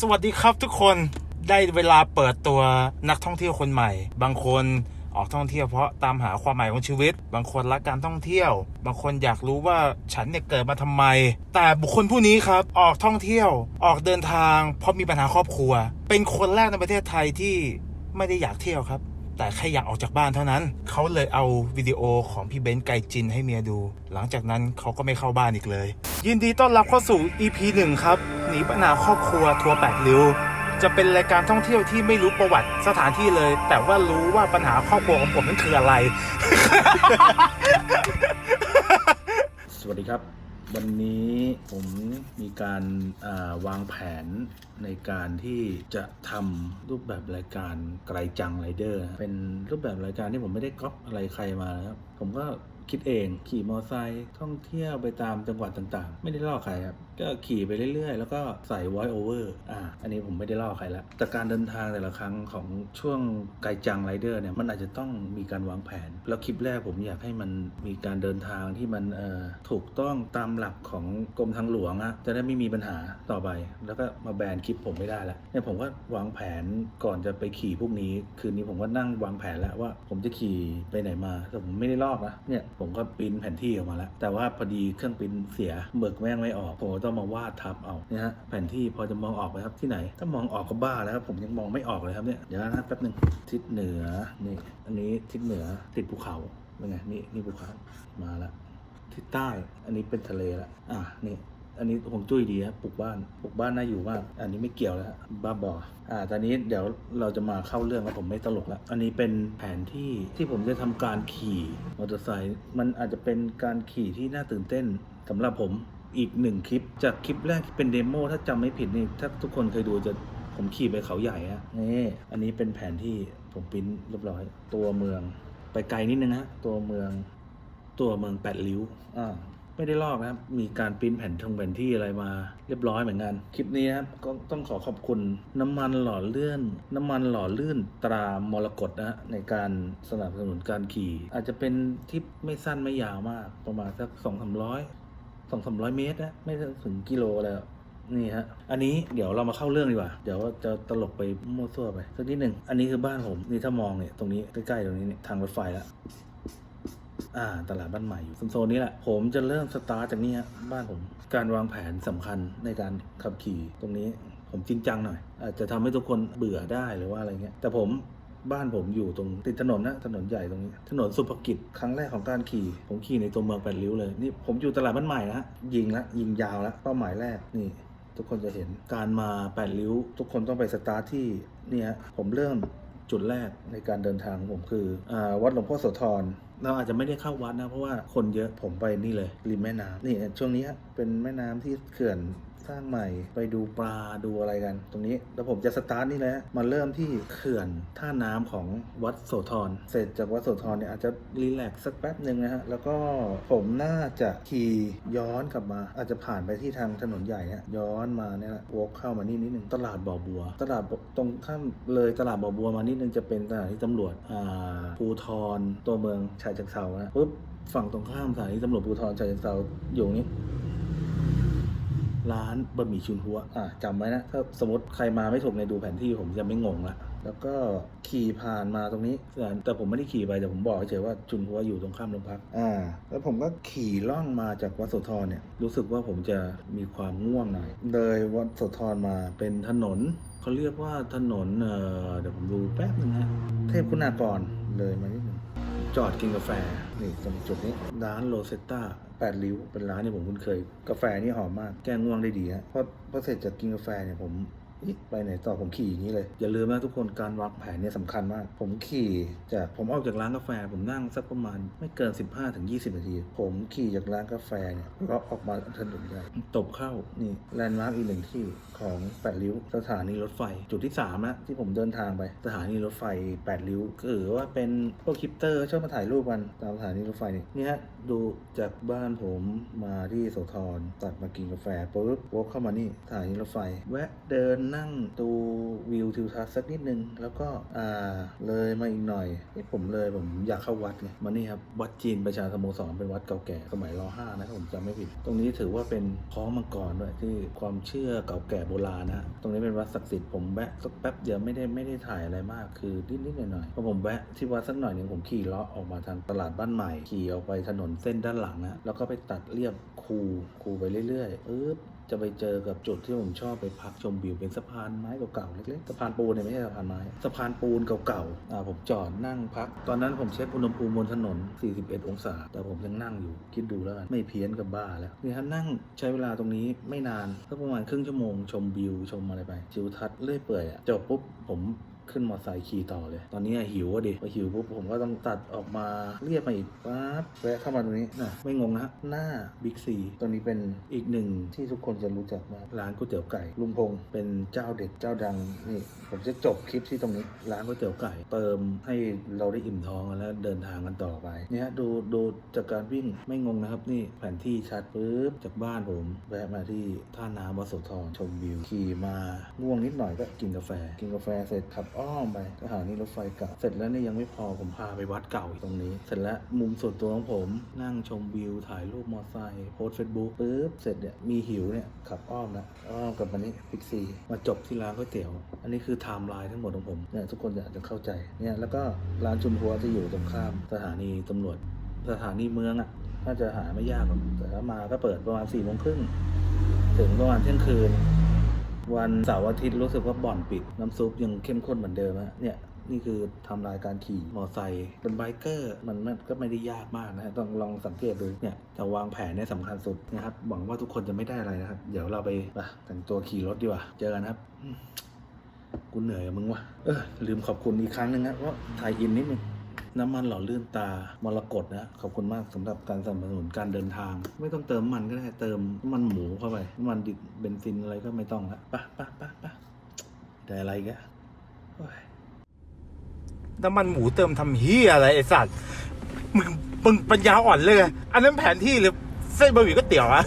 สวัสดีครับทุกคนได้เวลาเปิดตัวนักท่องเที่ยวคนใหม่ บางคนออกท่องเที่ยวเพราะตามหาความหมายของชีวิต บางคนรักการท่องเที่ยว บางคนอยากรู้ว่าฉันเนี่ยเกิดมาทำไม แต่บุคคลผู้นี้ครับออกท่องเที่ยวออกเดินทาง เพราะมีปัญหาครอบครัว เป็นคนแรกในประเทศไทยที่ไม่ได้อยากเที่ยวครับ แต่แค่อยากออกจากบ้านเท่านั้น เขาเลยเอาวิดีโอของพี่เบนซ์ไกจินให้เมียดู หลังจากนั้นเขาก็ไม่เข้าบ้านอีกเลย ยินดีต้อนรับเข้าสู่ EP 1 ครับ หนีปัญหาครอบครัวทัวร์แปดริ้วจะเป็นรายการท่องเที่ยวที่ไม่รู้ประวัติสถานที่เลย แต่ว่ารู้ว่าปัญหาครอบครัวของผมนั้นคืออะไร สวัสดีครับ วันนี้ผมมีการาวางแผนในการที่จะทำรูปแบบรายการไกลจังไรเดอร์ เป็นรูปแบบรายการที่ผมไม่ได้ก๊อปอะไรใครมานะครับผมก็คิดเองขี่มอเตอร์ไซค์ท่องเที่ยวไปตามจังหวัดต่างๆ ไม่ได้ล่อใครครับ ก็ขี่ไปเรื่อยๆ แล้วก็ใส่ voice over อ่า อันนี้ผมไม่ได้ล่อใครแล้วแต่การเดินทางแต่ละครั้งของช่วงไกลจังไรเดอร์เนี่ย มันอาจจะต้องมีการวางแผน แล้วคลิปแรกผมอยากให้มันมีการเดินทางที่มันเอ่อถูกต้องตามหลักของกรมทางหลวงอะจะได้ไม่มีปัญหาต่อไป แล้วก็มาแบนคลิปผมไม่ได้แล้วเนี่ยผมก็วางแผนก่อนจะไปขี่พวกนี้ คืนนี้ผมก็นั่งวางแผนแล้วว่าผมจะขี่ไปไหนมา แต่ผมไม่ได้ลอกนะ เนี่ยผมก็ปริ้นแผนที่ออกมาแล้ว แต่ว่าพอดีเครื่องปริ้นเสียเบิกแม่งไม่ออกผมก็ต้องมาวาดทับเอาเนี่ยฮะแผนที่พอจะมองออกไหมครับที่ไหน ถ้ามองออกก็บ้าแล้วครับผมยังมองไม่ออกเลยครับเนี่ยเดี๋ยวนะแป๊บหนึ่งทิศเหนือนี่อันนี้ทิศเหนือติดภูเขาเป็นไงนี่นี่ภูเขามาล้วทิศใต้อันนี้เป็นทะเลละอะนี่อันนี้ผมจุ้ยดีครับปลูกบ้านปลูกบ้านน่าอยู่มาก อันนี้ไม่เกี่ยวแล้วบ้าบออ่าตอนนี้เดี๋ยวเราจะมาเข้าเรื่องแล้วผมไม่ตลกแล้ว อันนี้เป็นแผนที่ที่ผมจะทำการขี่มอเตอร์ไซค์มันอาจจะเป็นการขี่ที่น่าตื่นเต้นสำหรับผม อีกหนึ่งคลิป จากคลิปแรกที่เป็นเดโมถ้าจำไม่ผิดนี่ถ้าทุกคนเคยดูจะผมขี่ไปเขาใหญ่อะนี่อันนี้เป็นแผนที่ผมปริ้นเรียบร้อย ตัวเมือง ไปไกลนิดนึงฮะตัวเมือง ตัวเมืองแปดริ้วอ่าไม่ได้ลอกนะครับ มีการปริ้นแผ่นทงแผนที่อะไรมาเรียบร้อยเหมือนกัน คลิปนี้นะครับก็ต้องขอขอบคุณน้ำมันหล่อเลื่อน น้ำมันหล่อลื่นตรามรกตนะฮะในการสนับสนุนการขี่ อาจจะเป็นทริปไม่สั้นไม่ยาวมาก ประมาณสักสองสามร้อย สองสามร้อยเมตรนะไม่ถึงกิโลเลยอะนี่ฮะ อันนี้เดี๋ยวเรามาเข้าเรื่องดีกว่า เดี๋ยวจะตลกไปมั่วซั่วไปสักนิดหนึ่ง อันนี้คือบ้านผม นี่ถ้ามองเนี่ยตรงนี้ใกล้ๆตรงนี้เนี่ยทางรถไฟแล้วอ่าตลาดบ้านใหม่อยู่โซนนี้แหละ ผมจะเริ่มสตาร์ทจากนี้ฮะบ้านผม การวางแผนสำคัญในการขับขี่ตรงนี้ผมจริงจังหน่อยอาจจะทำให้ทุกคนเบื่อได้หรือว่าอะไรเงี้ยแต่ผม บ้านผมอยู่ตรงติดถนนนะถนนใหญ่ตรงนี้ ถนนสุภกิจครั้งแรกของการขี่ผมขี่ในตัวเมืองแปดริ้วเลยนี่ผมอยู่ตลาดบ้านใหม่นะยิงละยิงยาวละเป้าหมายแรกนี่ทุกคนจะเห็นการมาแปดริ้ว ทุกคนต้องไปสตาร์ทที่เนี่ยผมเริ่มจุดแรกในการเดินทางของผมคืออาวัดหลวงพ่อโสธร เราอาจจะไม่ได้เข้าวัดนะ เพราะว่าคนเยอะผมไปนี่เลย ริมแม่น้ำนี่ช่วงนี้เป็นแม่น้ำที่เขื่อนสร้างใหม่ไปดูปลาดูอะไรกัน ตรงนี้แล้วผมจะสตาร์ทนี่แหละมาเริ่มที่เขื่อนท่าน้ำของวัดโสธรเสร็จจากวัดโสธรเนี่ยอาจจะรีแลกซ์สักแป๊บหนึ่งนะฮะแล้วก็ผมน่าจะขี่ย้อนกลับมา อาจจะผ่านไปที่ทางถนนใหญ่ฮะย้อนมาเนี่ยแหละวกเข้ามานี่นิดนึงตลาดบ่อบัว ตลาดตรงข้ามเลยตลาดบ่อบัวมานิดนึงจะเป็นสถานที่ตำรวจอ่าภูทรตัวเมืองชายจังเซานะปุ๊บฝั่งตรงข้ามสถานีตำรวจภูทรชายจังเซาอยู่นี้ร้านบะหมี่ชุนหัว อะจำไว้นะ ถ้าสมมติใครมาไม่ถูกในดูแผนที่ผมจะไม่งงละ แล้วก็ขี่ผ่านมาตรงนี้ แต่ผมไม่ได้ขี่ไป แต่ผมบอกเฉยว่าชุนหัวอยู่ตรงข้ามโรงพัก อ่า แล้วผมก็ขี่ล่องมาจากวัดโสธรเนี่ย รู้สึกว่าผมจะมีความง่วงหน่อย เลยวัดโสธรมาเป็นถนนเขาเรียกว่าถนน เอ่อ เดี๋ยวผมดูแป๊บนึงนะเทพคุณากรเลยมานิดนึง จอดกินกาแฟ นี่ตรงจุดนี้ร้านโรเซตตาแปดริ้ว เป็นร้านที่ผมคุ้นเคย กาแฟนี่หอมมาก แก้ง่วงได้ดีฮะเพราะพอเสร็จจากกินกาแฟเนี่ยผม ไปไหนต่อผมขี่อย่างนี้เลย อย่าลืมนะทุกคนการวางแผนเนี่ยสำคัญมาก ผมขี่จากผมออกจากร้านกาแฟ ผมนั่งสักประมาณไม่เกิน 15-20ถึง20นาที ผมขี่จากร้านกาแฟเนี่ยแล้วก็ออกมาถนนใหญ่ตบเข้านี่แลนด์มาร์กอีกหนึ่งที่ของแปดริ้วสถานีรถไฟ จุดที่สามนะที่ผมเดินทางไปสถานีรถไฟแปดริ้วก็ถือว่าเป็นพวกคลิปเตอร์ชอบมาถ่ายรูปกันตามสถานีรถไฟเนี่ยนี่ฮะดูจากบ้านผมมาที่โสธรตัดมากินกาแฟปุ๊บวกเข้ามานี่สถานีรถไฟ แวะเดินนั่งดูวิวทิวทัศน์สักนิดนึง แล้วก็อ่าเลยมาอีกหน่อยเอ้ยผมเลยผมอยากเข้าวัดไงมานี่ครับ วัดจีนประชาสโมสรเป็นวัดเก่าแก่สมัยรห้านะถ้าผมจำไม่ผิด ตรงนี้ถือว่าเป็นคล้องมังกรด้วยที่ความเชื่อเก่าแก่โบราณนะตรงนี้เป็นวัดศักดิ์สิทธิ์ผมแวะสักแป๊บเดียวไม่ได้ไม่ได้ถ่ายอะไรมากคือนิดๆหน่อยๆพอผมแวะที่วัดสักหน่อยหนึ่งผมขี่เลาะออกมาทางตลาดบ้านใหม่ขี่ออกไปถนนเส้นด้านหลังนะแล้วก็ไปตัดเรียบคูคูไปเรื่อยๆปึ๊บ จะไปเจอกับจุดที่ผมชอบไปพักชมวิวเป็นสะพานไม้เก่าๆเล็กๆสะพานปูนเนี่ยไม่ใช่สะพานไม้สะพานปูนเก่าๆอ่าผมจอดนั่งพัก ตอนนั้นผมเช็คอุณหภูมิบนถนน 41 องศา แต่ผมยังนั่งอยู่คิดดูแล้วกันไม่เพี้ยนกับบ้าแล้วนี่ฮะนั่งใช้เวลาตรงนี้ไม่นานก็ประมาณครึ่งชั่วโมงชมวิวชมอะไรไปจิวทัศน์เลื่อยเปื่อยอะจบปุ๊บผม ขึ้นมอเตอร์ไซค์ขี่ต่อเลย ตอนนี้หิวอะดิพอหิวปุ๊บผมก็ต้องตัดออกมาเรียบมาอีกปั๊บแวะเข้ามาตรงนี้นะไม่งงนะหน้าบิ๊กซีตรงนี้เป็นอีกหนึ่งที่ทุกคนจะรู้จักมากร้านก๋วยเตี๋ยวไก่ ลุงพงษ์เป็นเจ้าเด็ดเจ้าดังนี่ผมจะจบคลิปที่ตรงนี้ร้านก๋วยเตี๋ยวไก่ เติมให้เราได้อิ่มท้องแล้วเดินทางกันต่อไปเนี่ยดูดูจากการวิ่งไม่งงนะครับนี่แผนที่ชัดปุ๊บจากบ้านผมแวะมาที่ท่าน้ำวัดโสธรชมวิวขี่มาง่วงนิดหน่อยก็กินกาแฟ กินกาแฟเสร็จขับอ้อมไปสถานีรถไฟเก่าเสร็จแล้วเนี่ยยังไม่พอผมพาไปวัดเก่าอีกตรงนี้ เสร็จแล้วมุมส่วนตัวของผมนั่งชมวิวถ่ายรูปมอไซค์โพสเฟซบุ๊กปุ๊บเสร็จเนี่ยมีหิวเนี่ยขับอ้อมนะอ้อมกับมานี่พิกซีมาจบที่ร้านก๋วยเตี๋ยว อันนี้คือไทม์ไลน์ทั้งหมดของผมเนี่ยทุกคนอยากจะเข้าใจเนี่ยแล้วก็ร้านชุมพัวจะอยู่ตรงข้ามสถานีตำรวจ สถานีเมืองอะน่าจะหาไม่ยากหรอกแต่ถ้ามาก็เปิดประมาณสี่โมงครึ่งถึงประมาณเที่ยงคืน วันเสาร์อาทิตย์รู้สึกว่าบ่อนปิด น้ำซุปยังเข้มข้นเหมือนเดิมอะเนี่ยนี่คือทำรายการขี่มอไซค์เป็นไบเกอร์มันมันก็ไม่ได้ยากมากนะฮะต้องลองสังเกตดูเนี่ยจะวางแผนเนี่ยสำคัญสุดนะครับหวังว่าทุกคนจะไม่ได้อะไรนะครับ เดี๋ยวเราไปไปแต่งตัวขี่รถดีกว่าเจอกันครับกูเหนื่อยมึงวะเออลืมขอบคุณอีกครั้งหนึงนะว่าถ่ายอินนิดนึง น้ำมันหล่อลื่นตามรกตนะ ขอบคุณมากสำหรับการสนับสนุนการเดินทาง ไม่ต้องเติมน้ำมันก็ได้เติมน้ำมันหมูเข้าไปน้ำมันดิบเบนซินอะไรก็ไม่ต้องละไปะปะปะปะได้อะไรอีกอะโอ้ยน้ำมันหมูเติมทำเฮียอะไรไอสัตว์มึงมึงปัญญาอ่อนเลยอันนั้นแผนที่หรือเส้นบะหมี่ก๋วยเตี๋ยวอะ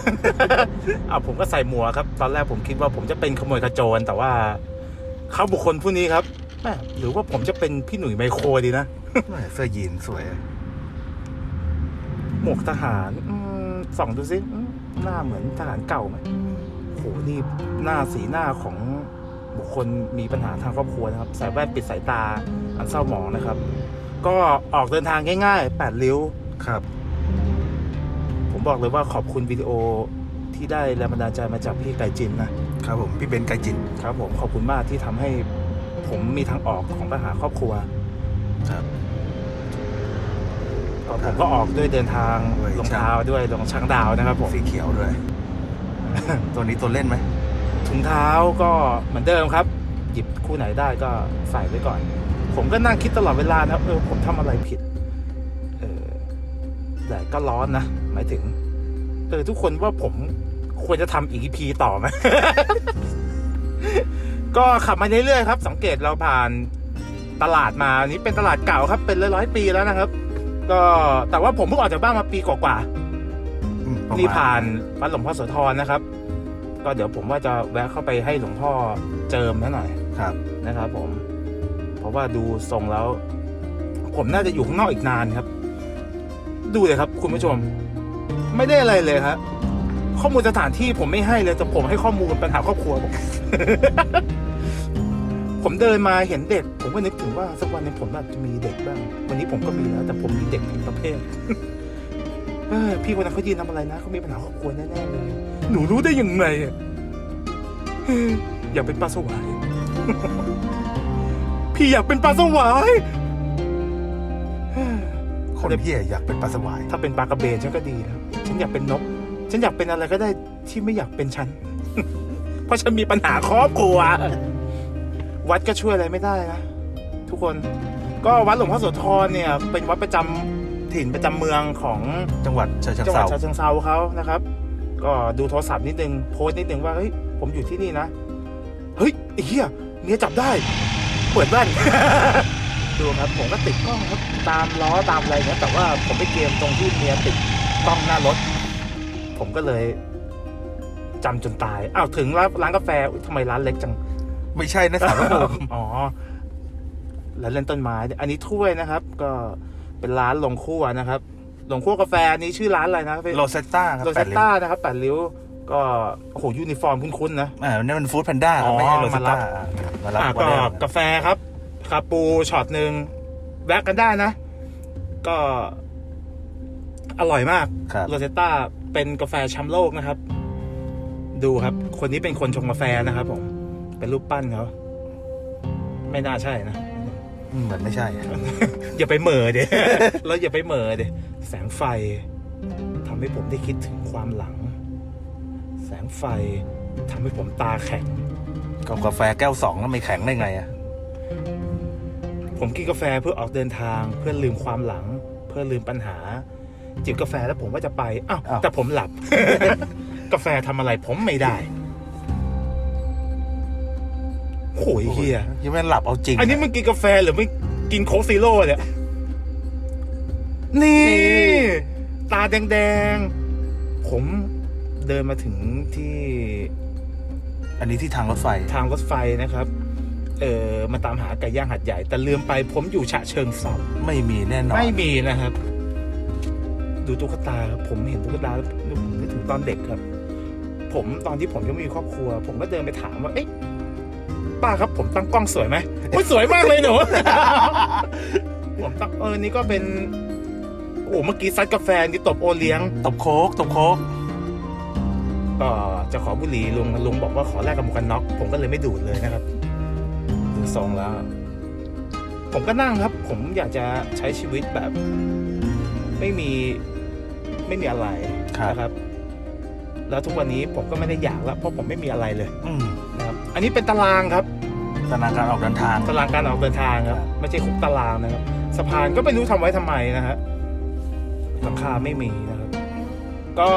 อะผมก็ใส่หมวกครับ ตอนแรกผมคิดว่าผมจะเป็นขโมยขโจรแต่ว่าเขาบุคคลผู้นี้ครับแม่หรือว่าผมจะเป็นพี่หนุ่ยไมโครดีนะ เสื้อยีนสวย หมวกทหารอมส่องดูสิอืมหน้าเหมือนทหารเก่าไหมโหนี่หน้าสีหน้าของบุคคลมีปัญหาทางครอบครัวนะครับใส่แว่นปิดสายตา อันเศร้าหมองนะครับ ก็ออกเดินทางง่ายๆแปดริ้วครับ ผมบอกเลยว่าขอบคุณวิดีโอที่ได้แรงบันดาลใจมาจากพี่ไก่จินนะครับผมพี่เบนซ์ไกจิน ครับผมขอบคุณมากที่ทำให้ผมมีทางออกของปัญหาครอบครัว ครับ ผมก็ออกด้วยเดินทางด้วยรองเท้าด้วยรองช้างดาวนะครับผมสีเขียวด้วย ตัวนี้ตัวเล่นไหมถุงเท้าก็เหมือนเดิมครับ หยิบคู่ไหนได้ก็ใส่ไว้ก่อน ผมก็นั่งคิดตลอดเวลานะครับเออผมทำอะไรผิด เออแต่ก็ร้อนนะหมายถึง เออทุกคนว่าผมควรจะทำอีกพีต่อไหมก็ขับมาเรื่อยๆครับ สังเกตเราผ่าน ตลาดมาอันนี้เป็นตลาดเก่าครับ เป็นร้อยๆปีแล้วนะครับ ก็แต่ว่าผมเพิ่งออกจากบ้านมาปีกว่าๆอืมประมณนี่ผ่านวัดหลวงพ่อโสธรนะครับ ก็เดี๋ยวผมว่าจะแวะเข้าไปให้หลวงพ่อเจิมนะหน่อยครับนะครับ ผม เพราะว่าดูทรงแล้ว ผมน่าจะอยู่ข้างนอกอีกนานครับ ดูเลยครับ คุณผู้ชม ไม่ได้อะไรเลยครับข้อมูลสถานที่ผมไม่ให้เลยแต่ผมให้ข้อมูลปัญหาครอบครัวผม ผมเดินมาเห็นเด็ก ผมก็นึกถึงว่าสักวันหนึงผมอาจจะมีเด็กบ้าง วันนี้ผมก็มีแล้วแต่ผมมีเด็กอีกประเภทเอ้ยพี่คนนั้นเขายืนทำอะไรนะเขามีปัญหาครอบครัวแน่ๆเลยหนูรู้ได้ยังไงอะเฮ้ยอยากเป็นปลาสวายพี่อยากเป็นปลาสวายเฮ้ยคนเฮียอยากเป็นปลาสวาย ถ้าเป็นปลากระเบนฉันก็ดีแล้วฉันอยากเป็นนก ฉันอยากเป็นอะไรก็ได้ที่ไม่อยากเป็นฉัน เพราะฉันมีปัญหาครอบครัว วัดก็ช่วยอะไรไม่ได้นะทุกคนก็วัดหลวงพ่อโสธรเนี่ย เป็นวัดประจำถิ่นประจำเมืองของจังหวัดเชียงจังหวัดเซาฉะเชิงเซาเขานะครับ ก็ดูโทรศัพท์นิดนึงโพสต์นิดนึงว่าเฮ้ยผมอยู่ที่นี่นะเฮ้ยไอ้เหี้ยเมียจับได้ เปิดแว่นดูครับผมก็ติดกล้องครับตามล้อตามอะไรเงี้ยแต่ว่าผมไปเกมตรงที่เมียติดกล้องหน้ารถ ผมก็เลยจำจนตายอ้าวถึงร้านร้านกาแฟอุ๊ยทำไมร้านเล็กจัง ไม่ใช่นะสารพระภูมิอ๋อแล้วเล่นต้นไม้ อันนี้ถ้วยนะครับ ก็เป็นร้านลงคั่วนะครับลงคั่วกาแฟอันนี้ชื่อร้านอะไรนะโรเซตต้าครับโรแปเซดตริ้วต้านะครับแปดริ้วก็โอ้โหยูนิฟอร์มคุ้นๆนะอ่านี่มันฟู้ดแพนด้าครับไม่ใช่อ๋อโรเซตต้ามามาอะรับก็วันแรกกาแฟครับคาปูช็อตหนึ่งแวะกันได้นะ ก็ อร่อยมากครับโรเซตต้าเป็นกาแฟแชมป์โลกนะครับ ดูครับ คนนี้เป็นคนชงกาแฟนะครับผม เป็นรูปปั้นเขาไม่น่าใช่นะอืมเหมือนไม่ใช่ อย่าไปเหม่อเดี๋ยแล้วอย่าไปเหม่อเดี๋ยแสงไฟทำให้ผมได้คิดถึงความหลัง แสงไฟทำให้ผมตาแข็งก็กาแฟแก้วสองแล้วไม่แข็งได้ไงอะผมกินกาแฟเพื่อออกเดินทางเพื่อลืมความหลัง เพื่อลืมปัญหา จิบกาแฟแล้วผมก็จะไปอ้าวอ้าวแต่ผมหลับ กาแฟทำอะไรผมไม่ได้ โอ้ยเฮียยังไม่หลับเอาจริง อันนี้มึงกินกาแฟหรือไม่กินโค้กซีโร่เนี่ย นี่ ตาแดงๆ ผมเดินมาถึงที่ อันนี้ที่ทางรถไฟ ทางรถไฟนะครับ เออมาตามหาไก่ย่างหัดใหญ่ แต่ลืมไปผมอยู่ฉะเชิงเซาไม่มีแน่นอน ไม่มีนะครับ ดูตุ๊กตาครับผมเห็นตุ๊กตาแล้วผมนึกถึงตอนเด็กครับ ผมตอนที่ผมยังไม่มีครอบครัว ผมก็เดินไปถามว่า เอ๊ะ ป้าครับผมตั้งกล้องสวยไหมโอ้ยสวยมากเลยหนู ผมตั้งเออนี่ก็เป็นโอ้เมื่อกี้ซัดกาแฟนี่ตบโอเลี้ยงตบโค้กตบโค้กก็จะขอบุหรี่ลุงลุงบอกว่าขอแลกกับหมวกกันน็อกผมก็เลยไม่ดูดเลยนะครับดูทรงแล้ว ผมก็นั่งครับ ผมอยากจะใช้ชีวิตแบบ ไม่มีไม่มีอะไรนะครับ แล้วทุกวันนี้ผมก็ไม่ได้อยากแล้วเพราะผมไม่มีอะไรเลย อืมนะครับ อันนี้เป็นตารางครับธนาคารออกเดินทาง ตารางการออกเดินทางครับ ไม่ใช่คุกตารางนะครับ สะพานก็ไม่รู้ทำไว้ทำไมนะฮะหลังคาไม่มีนะครับ ก็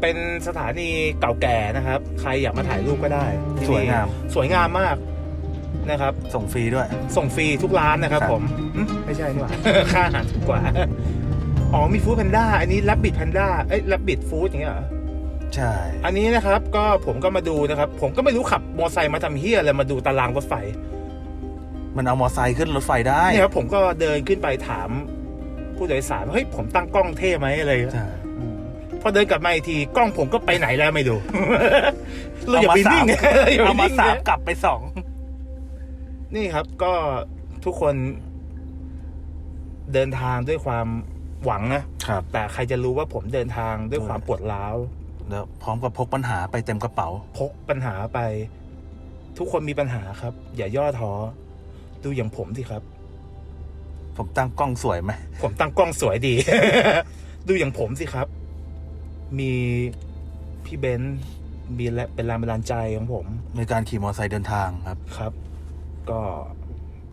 เป็นสถานีเก่าแก่นะครับ ใครอยากมาถ่ายรูปก็ได้ที่นี่สวยงาม สวยงามมากนะครับ ส่งฟรีด้วย ส่งฟรีทุกร้านนะครับครับผมอืมไม่ใช่นี่หว่าค่าอาหารถูกกว่าอ๋อมีฟู้ดแพนด้าอันนี้แรบบิทแพนด้าเอ้ยแรบบิทฟู้ดอย่างเงี้ยเหรอ ใช่ อันนี้นะครับก็ผมก็มาดูนะครับ ผมก็ไม่รู้ขับมอไซค์มาทำเฮียอะไรมาดูตารางรถไฟมันเอามอไซค์ขึ้นรถไฟได้เนี่ยครับผมก็เดินขึ้นไปถาม ผู้โดยสารว่าเฮ้ยผมตั้งกล้องเท่ไหมอะไรอย่างเงี้ยใช่อืมพอเดินกลับมาอีกทีกล้องผมก็ไปไหนแล้วไม่ดูเราอย่าไปนิ่งเอามาสามนะกลับไปสองนี่ครับ ก็ทุกคนเดินทางด้วยความหวังนะครับ แต่ใครจะรู้ว่าผมเดินทางด้วยความปวดร้าว แล้วพร้อมกับพกปัญหาไปเต็มกระเป๋า พกปัญหาไป ทุกคนมีปัญหาครับ อย่าย่อท้อดูอย่างผมสิครับ ผมตั้งกล้องสวยไหมผมตั้งกล้องสวยดี ดูอย่างผมสิครับ มีพี่เบนซ์มีและเป็นแรงบันดาลใจของผม ในการขี่มอเตอร์ไซค์เดินทางครับ ครับ ก็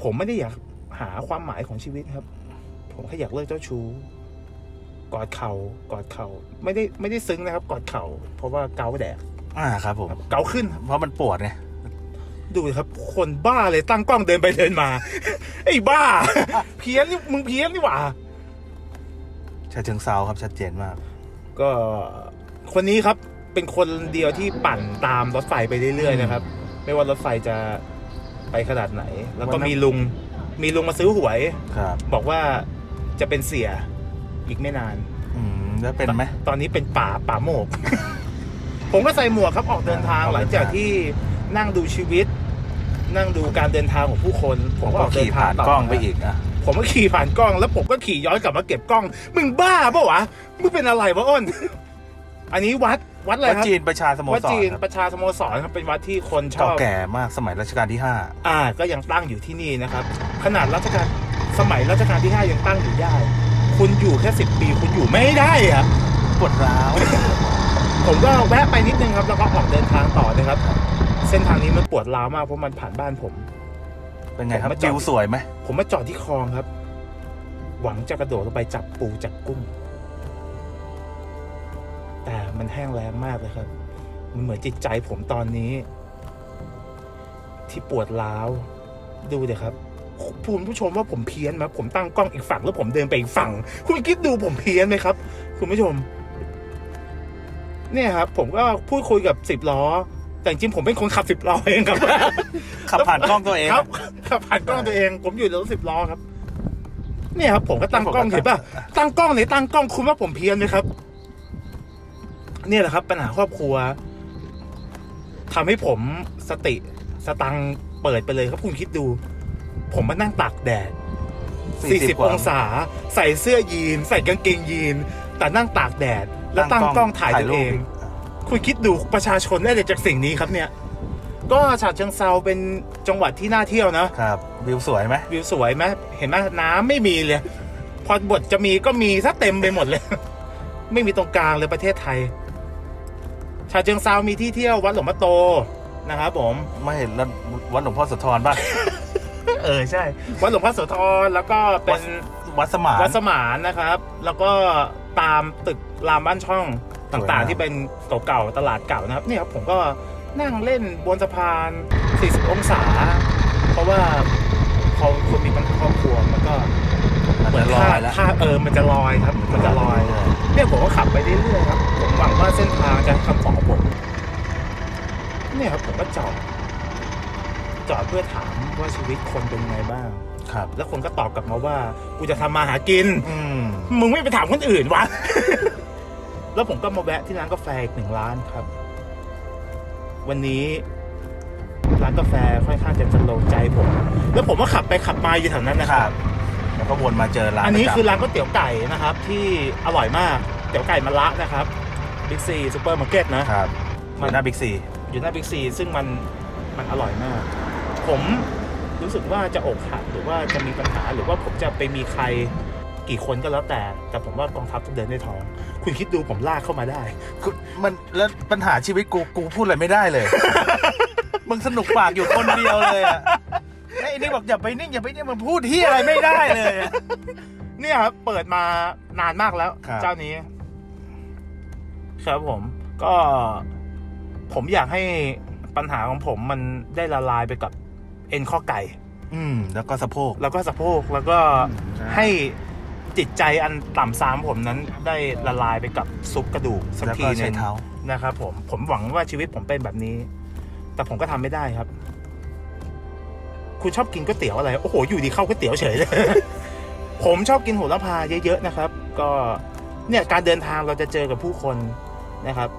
ผมไม่ได้อยากหาความหมายของชีวิตครับ ผมแค่อยากเลิกเจ้าชู้ กอดเขา่ากอดเขา่าไม่ได้ไม่ได้ซึ้งนะครับ กอดเขา่าเพราะว่าเกาแดดอ่าครับผมครับเกาขึ้นครับเพราะมันปวดไงดูดิครับ คนบ้าเลยตั้งกล้องเดินไปเดินมา ไอ้บ้า เพี้ยนนี่มึงเพี้ยนนี่หว่าชาเชิงเซาครับชัดเจนมาก ก็คนนี้ครับเป็นคนเดียวที่ปั่นตามรถไฟไปเรื่อยๆนะครับ ไม่ว่ารถไฟจะไปขนาดไหน แล้วก็วันนั้นมีลุง มีลุงมาซื้อหวยครับบอกว่าจะเป็นเสีย อีกไม่นาน อืมแล้วเป็นไหม ตอนนี้เป็นป่าป่าโมก ผมก็ใส่หมวกครับออกเดินทางออกหเดินทางลังจากที่นั่งดูชีวิต นั่งดูการเดินทางของผู้คน ผมก็ก็ออกเดิขี่นทาผ่างนต่กล้องไปอีกอะผมก็ขี่ผ่านกล้อง แล้วผมก็ขี่ย้อนกลับมาเก็บกล้อง มึงบ้าปะวะมึงเป็นอะไรวะอ้น อันนี้วัดวัดอะไรวัดครับจีนประชาสโมวัดสรจีนครับประชาสโมสรครับเป็นวัดที่คนชเก่าอบแก่มากสมัยรัชกาลที่ห้าอ่าก็ยังตั้งอยู่ที่นี่นะครับ ขนาดรัชกาลสมัยรัชกาลที่ห้ายังตั้งอยู่ได้ คุณอยู่แค่สิบปีคุณอยู่ไม่ได้อะปวดร้าว ผมก็แวะไปนิดนึงครับ แล้วก็ออกเดินทางต่อนะครับ เส้นทางนี้มันปวดร้าวมากเพราะมันผ่านบ้านผม เป็นไงครับผมมาจอดวิวสวยไหมผมมาจอดที่คลองครับ หวังจะกระโดดลงไปจับปูจับกุ้ง แต่มันแห้งแล้งมากเลยครับ มันเหมือนจิตใจผมตอนนี้ ที่ปวดร้าว ดูเดี๋ยครับ คุณผู้ชมว่าผมเพี้ยนไหมผมตั้งกล้องอีกฝั่งแล้วผมเดินไปอีกฝั่ง คุณคิดดูผมเพี้ยนไหมครับ คุณผู้ชม เนี่ยครับ ผมก็พูดคุยกับสิบล้อ แต่จริงๆผมเป็นคนขับสิบล้อเองครับ ขับผ่านกล้องตัวเองครับ ขับผ่านกล้องตัวเอง ผมอยู่ในรถสิบล้อครับ เนี่ยครับ ผมก็ตั้งกล้องเห็นป่ะตั้งกล้องไหนตั้งกล้องคุณว่าผมเพี้ยนไหมครับ เนี่ยแหละครับ ปัญหาครอบครัวทำให้ผมสติสตังค์เปิดไปเลยครับคุณคิดดู ผมมานั่งตากแดด40 องศา ใส่เสื้อยีน ใส่กางเกงยีน แต่นั่งตากแดด แล้วตั้งกล้องถ่ายตัวเอง คุณคิดดูประชาชนได้เลยจากสิ่งนี้ครับเนี่ย ก็ฉะเชิงเซาเป็นจังหวัดที่น่าเที่ยวนะ ครับ วิวสวยไหมวิวสวยไหมเห็นไหมน้ำไม่มีเลย พอบทจะมีก็มีซะเต็มไปหมดเลย ไม่มีตรงกลางเลยประเทศไทยชาเชิงเซามีที่เที่ยววัดหลวงพ่อโตนะครับผม ไม่แล้ววัดหลวงพ่อโสธรป่ะ เออใช่ วัดหลวงพ่อโสธรแล้วก็เป็นวัดสมานวัดสมานนะครับ แล้วก็ตามตึกรามบ้านช่องต่างสวยๆมากที่เป็นเก่าๆตลาดเก่านะครับ เนี่ยครับผมก็นั่งเล่นบนสะพาน 40 องศา เพราะว่าพอคุณมีปัญหาครอบครัวมันก็มันเหมือจะนลอท่ายแล้วท่าเออมันจะลอยครับ มันจะลอยเนี่ยผมก็ขับไปเรื่อยๆครับ ผมหวังว่าเส้นทางจะให้คำตอบผมเนี่ยครับผมก็จอด จอดเพื่อถามว่าชีวิตคนเป็นยังไงบ้าง ครับ แล้วคนก็ตอบกลับมาว่า กูจะทำมาหากิน อืมมึงไม่ไปถามคนอื่นวะ แล้วผมก็มาแวะที่ร้านกาแฟอีกหนึ่งร้านครับ วันนี้ร้านกาแฟค่อนข้างจะจะลงใจผม แล้วผมก็ขับไปขับมาอยู่แถวนั้นนะคครัรับบแล้วก็วนมาเจอร้านอันนี้ประจำคือร้านก๋วยเตี๋ยวไก่นะครับ ที่อร่อยมากเตี๋ยวไก่มะละนะครับบิ๊กซีซูเปอร์มาร์เก็ตนะ ครับมันอยู่หน้าบิ๊กซี อยู่หน้าบิ๊กซีซึ่งมันมันอร่อยมาก ผมรู้สึกว่าจะอกหักหรือว่าจะมีปัญหาหรือว่าผมจะไปมีใครกี่คนก็แล้วแต่ แต่ผมว่ากองทัพต้องเดินด้วยท้อง คุณคิดดูผมลากเข้ามาได้คือมันแล้วปัญหาชีวิตกูกูพูดอะไรไม่ได้เลย มึงสนุกปากอยู่คนเดียวเลยอะไอ้นี่บอกอย่าไปนิ่งอย่าไปนิ่งมันพูดที่อะไรไม่ได้เลยอะ เนี่ยครับเปิดมานานมากแล้ว ครับ เจ้านี้ครับผมก็ ผมอยากให้ปัญหาของผมมันได้ละลายไปกับ เอ็นข้อไก่ อืม แล้วก็สะโพก แล้วก็สะโพกแล้วก็ใช่ให้จิตใจอันต่ำซามผมนั้นได้ละลายไปกับซุปกระดูกสักแล้วทีก็หใช้นึงเท้า นะครับผมผมหวังว่าชีวิตผมเป็นแบบนี้ แต่ผมก็ทำไม่ได้ครับ คุณชอบกินก๋วยเตี๋ยวอะไร โอ้โห อยู่ดีเข้าก๋วยเตี๋ยวเฉยเลย ผมชอบกินโหระพาเยอะๆนะครับ ก็เนี่ยการเดินทางเราจะเจอกับผู้คนนะครับ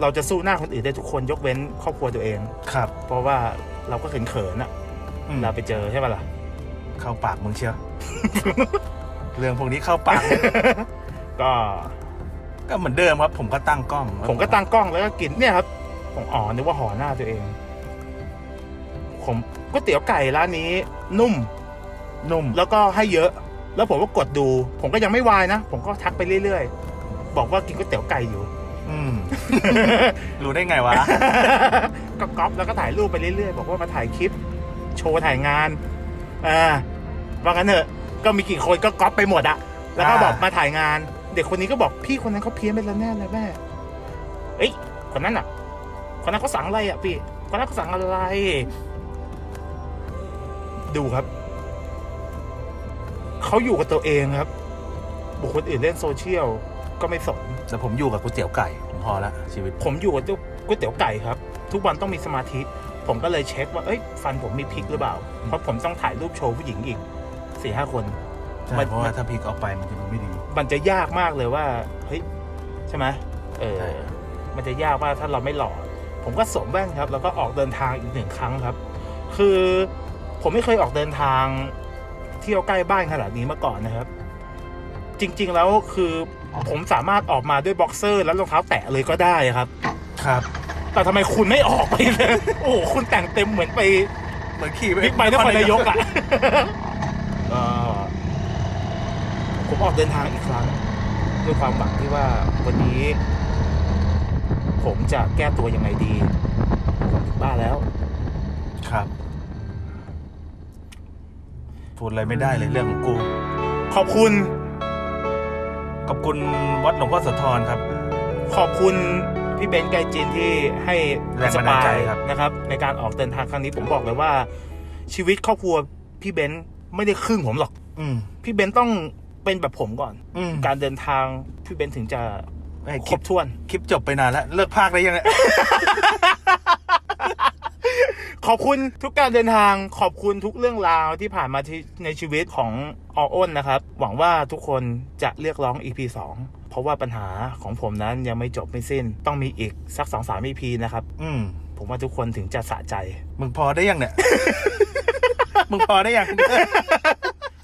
เราจะสู้หน้าคนอื่นได้ทุกคนยกเว้นครอบครัวตัวเอง ครับ เพราะว่า เราก็เขินๆอะอืมเราไปเจอใช่ปะล่ะ เข้าปากมึงเชียว เรื่องพวกนี้เข้าปาก ก็ก็เหมือนเดิมครับ ผมก็ตั้งกล้องผมก็ตั้งกล้องแล้วก็กินเนี่ยครับผมอ๋อนึกว่าห่อหน้าตัวเอง ผมก๋วยเตี๋ยวไก่ร้านนี้ นุ่ม นุ่ม แล้วก็ให้เยอะ แล้วผมก็กดดู ผมก็ยังไม่วายนะ ผมก็ทักไปเรื่อยๆ บอกว่ากินก๋วยเตี๋ยวไก่อยู่ อืม รู้ได้ไงวะ ก็ก๊อปแล้วก็ถ่ายรูปไปเรื่อยๆ บอกว่ามาถ่ายคลิป โชว์ถ่ายงานอ่าว่างั้นเถอะก็มีกี่คนก็ก๊อปไปหมดอะแล้วก็อ่าบอกมาถ่ายงาน เด็กคนนี้ก็บอกพี่คนนั้นเขาเพี้ยนไปแล้วแน่เลยแม่เอ้ยคนนั้นอะคนนั้นเขาสั่งอะไรอะพี่คนนั้นเขาสั่งอะไร ดูครับเขาอยู่กับตัวเองครับ บุคคลอื่นเล่นโซเชียล ก็ไม่สนแต่ผมอยู่กับก๋วยเตี๋ยวไก่ผมพอละชีวิต ผมอยู่กับก๋วยเตี๋ยวไก่ครับ ทุกวันต้องมีสมาธิ ผมก็เลยเช็คว่าเอ้ยฟันผมมีพริกหรือเปล่า เพราะผมต้องถ่ายรูปโชว์ผู้หญิงอีกสี่ห้าคนใช่มันเพราะว่าถ้าพลิกออกไปมันจะดูไม่ดี มันจะยากมากเลยว่าเฮ้ยใช่ไหมเออใช่มันจะยากว่าถ้าเราไม่หล่อผมก็สวมแว่นครับ แล้วก็ออกเดินทางอีกหนึ่งครั้งครับ คือผมไม่เคยออกเดินทางเที่ยวใกล้บ้านขนาดนี้มาก่อนนะครับ จริง ๆ แล้วคือผมสามารถออกมาด้วยบ็อกเซอร์ และรองเท้าแตะเลยก็ได้ครับครับ แต่ทำไมคุณไม่ออกไปเลยโอ้โหคุณแต่งเต็มเหมือนไปเหมือนขี่บิ๊กไบค์นครนายกอะเอ่อผมออกเดินทางอีกครั้งด้วยความหวังที่ว่าวันนี้ ผมจะแก้ตัวยังไงดีผมถึงบ้านแล้ว ครับพูดอะไรไม่ได้เลยเรื่องของกู ขอบคุณ ขอบคุณวัดหลวงพ่อโสธรครับ ขอบคุณพี่เบนซ์ไกจินที่ให้แรงบันดาลใจครับ นะครับ ในการออกเดินทางครั้งนี้ผมบอกเลยว่า ชีวิตครอบครัวพี่เบนซ์ไม่ได้ครึ่งผมหรอก อืม พี่เบนซ์ต้องเป็นแบบผมก่อน อืมการเดินทางพี่เบนซ์ถึงจะไม่คครลิบปถ้วน คลิปจบไปนานแล้ว เลิกภาคได้ยังเนี่ย ขอบคุณทุกการเดินทางขอบคุณทุกเรื่องราวที่ผ่านมาที่ในชีวิตของออ้นนะครับ หวังว่าทุกคนจะเรียกร้อง EP 2 เพราะว่าปัญหาของผมนั้นยังไม่จบไม่สิ้น ต้องมีอีกสัก2อสาม EP นะครับ อืม ผมว่าทุกคนถึงจะสะใจ มึงพอได้ยังเนี่ย มึงพอได้ยัง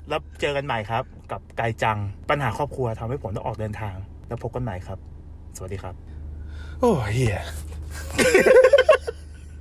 แล้วเจอกันใหม่ครับ กับไกลจังปัญหาครอบครัวทำให้ผมต้องออกเดินทาง แล้วพบกันใหม่ครับ สวัสดีครับ โอ้เฮีย